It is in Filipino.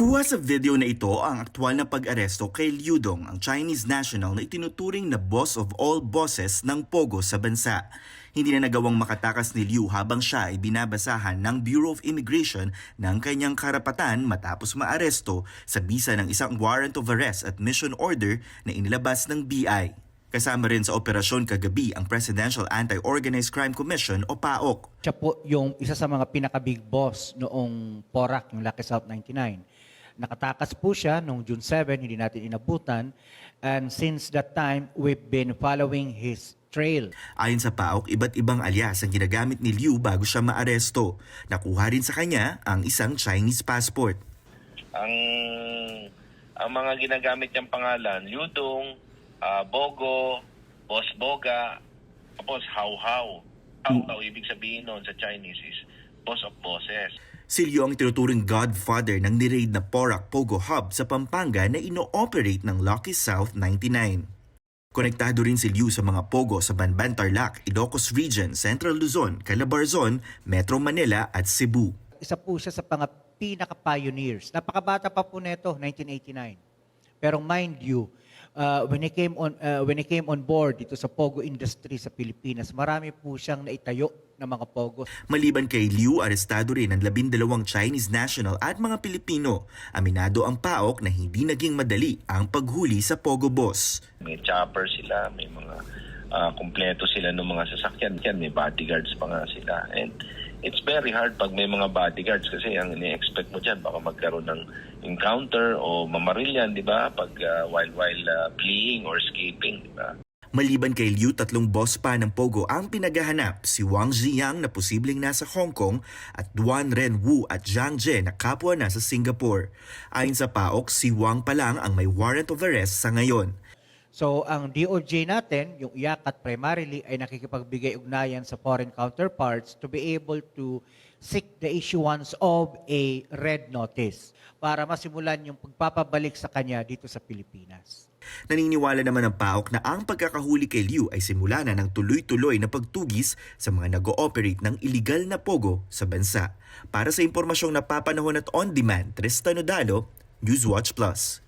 Kuha sa video na ito ang aktwal na pag-aresto kay Liu Dong, ang Chinese national na itinuturing na boss of all bosses ng Pogo sa bansa. Hindi na nagawang makatakas ni Liu habang siya ay binabasahan ng Bureau of Immigration ng kanyang karapatan matapos maaresto sa bisa ng isang warrant of arrest at mission order na inilabas ng BI. Kasama rin sa operasyon kagabi ang Presidential Anti-Organized Crime Commission o PAOK. Siya po yung isa sa mga pinaka-big boss noong PORAC, yung Lucky South 99. Nakatakas po siya noong June 7, hindi natin inabutan. And since that time, we've been following his trail. Ayon sa PAOK, iba't ibang alias ang ginagamit ni Liu bago siya maaresto. Nakuha rin sa kanya ang isang Chinese passport. ang ang mga ginagamit niyang pangalan, Yudong, ah, Bogo, Boss Boga, tapos How How. How How, ibig sabihin nun sa Chinese is Boss of Bosses. Si Liu ang tinuturing godfather ng niraid na Porac Pogo Hub sa Pampanga na ino-operate ng Lucky South 99. Konektado rin si Liu sa mga Pogo sa Banban Tarlac, Ilocos Region, Central Luzon, Calabarzon, Metro Manila at Cebu. Isa po siya sa mga pinaka-pioneers. Napakabata pa po neto, 1989. Pero mind you, uh, when he came on uh, when he came on board dito sa Pogo industry sa Pilipinas, marami po siyang naitayo ng mga Pogo. Maliban kay Liu, arestado rin ang labindalawang Chinese national at mga Pilipino. Aminado ang PAOK na hindi naging madali ang paghuli sa Pogo Boss. May chopper sila, may mga ah, kumpleto sila ng mga sasakyan. Yan, may bodyguards pa nga sila. And it's very hard pag may mga bodyguards kasi ang ini-expect mo dyan, baka magkaroon ng encounter o mamarilyan, di ba? Pag ah, while while ah, fleeing or escaping, di ba? Maliban kay Liu, tatlong boss pa ng Pogo ang pinaghahanap, si Wang Ziyang na posibleng nasa Hong Kong at Duan Ren Wu at Zhang Jie na kapwa nasa Singapore. Ayon sa PAOK, si Wang pa lang ang may warrant of arrest sa ngayon. So ang DOJ natin, yung IACAT primarily ay nakikipagbigay ugnayan sa foreign counterparts to be able to seek the issuance of a red notice para masimulan yung pagpapabalik sa kanya dito sa Pilipinas. Naniniwala naman ang PAOK na ang pagkakahuli kay Liu ay simula na ng tuloy-tuloy na pagtugis sa mga nag-ooperate ng illegal na pogo sa bansa. Para sa impormasyong napapanahon at on-demand, Tristan Odalo, Newswatch Plus.